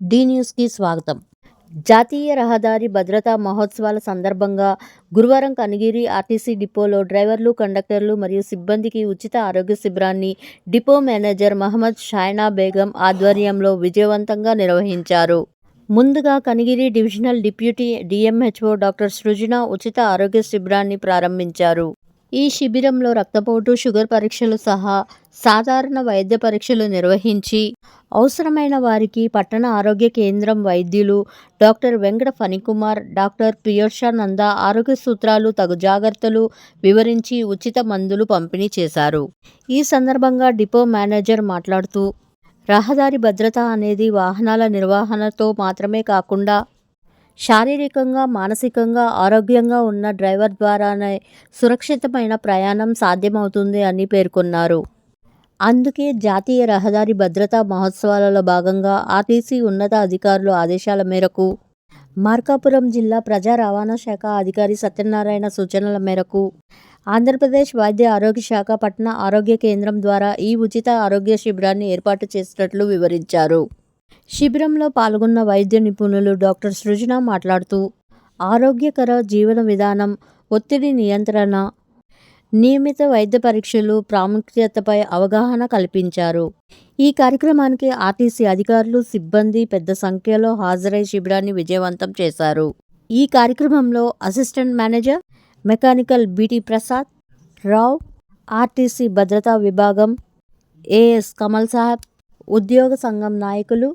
D న్యూస్కి స్వాగతం. జాతీయ రహదారి భద్రతా మహోత్సవాల సందర్భంగా గురువారం కనిగిరి ఆర్టీసీ డిపోలో డ్రైవర్లు కండక్టర్లు మరియు సిబ్బందికి ఉచిత ఆరోగ్య శిబిరాన్ని డిపో మేనేజర్ మహమ్మద్ షాయినా బేగం ఆధ్వర్యంలో విజయవంతంగా నిర్వహించారు. ముందుగా Kanigiri divisional deputy DMHO doctor Srujana ఉచిత ఆరోగ్య శిబిరాన్ని ప్రారంభించారు. ఈ శిబిరంలో రక్తపోటు షుగర్ పరీక్షలు సహా సాధారణ వైద్య పరీక్షలు నిర్వహించి అవసరమైన వారికి పట్టణ ఆరోగ్య కేంద్రం వైద్యులు డాక్టర్ వెంకట ఫణికుమార్ డాక్టర్ ప్రియోషానంద ఆరోగ్య సూత్రాలు తగు జాగ్రత్తలు వివరించి ఉచిత మందులు పంపిణీ చేశారు. ఈ సందర్భంగా డిపో మేనేజర్ మాట్లాడుతూ రహదారి భద్రత అనేది వాహనాల నిర్వహణతో మాత్రమే కాకుండా శారీరకంగా మానసికంగా ఆరోగ్యంగా ఉన్న డ్రైవర్ ద్వారానే సురక్షితమైన ప్రయాణం సాధ్యమవుతుంది అని పేర్కొన్నారు. అందుకే జాతీయ రహదారి భద్రతా మహోత్సవాలలో భాగంగా ఆర్టీసీ ఉన్నత అధికారుల ఆదేశాల మేరకు మార్కాపురం జిల్లా ప్రజా రవాణా శాఖ అధికారి సత్యనారాయణ సూచనల మేరకు ఆంధ్రప్రదేశ్ వైద్య ఆరోగ్య శాఖ పట్టణ ఆరోగ్య కేంద్రం ద్వారా ఈ ఉచిత ఆరోగ్య శిబిరాన్ని ఏర్పాటు చేసినట్లు వివరించారు. శిబిరంలో పాల్గొన్న వైద్య నిపుణులు డాక్టర్ సృజన మాట్లాడుతూ ఆరోగ్యకర జీవన విధానం ఒత్తిడి నియంత్రణ నియమిత వైద్య పరీక్షలు ప్రాముఖ్యతపై అవగాహన కల్పించారు. ఈ కార్యక్రమానికి ఆర్టీసీ అధికారులు సిబ్బంది పెద్ద సంఖ్యలో హాజరై శిబిరాన్ని విజయవంతం చేశారు. ఈ కార్యక్రమంలో assistant manager mechanical BT Prasad Rao RTC భద్రతా విభాగం ఏఎస్ కమల్ సాహెబ్ ఉద్యోగ సంఘం నాయకులు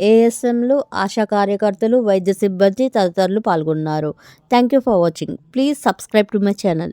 ఏఎస్ఎంలు ఆశా కార్యకర్తలు వైద్య సిబ్బంది తదితరులు పాల్గొన్నారు. Thank you for watching. Please subscribe to my channel.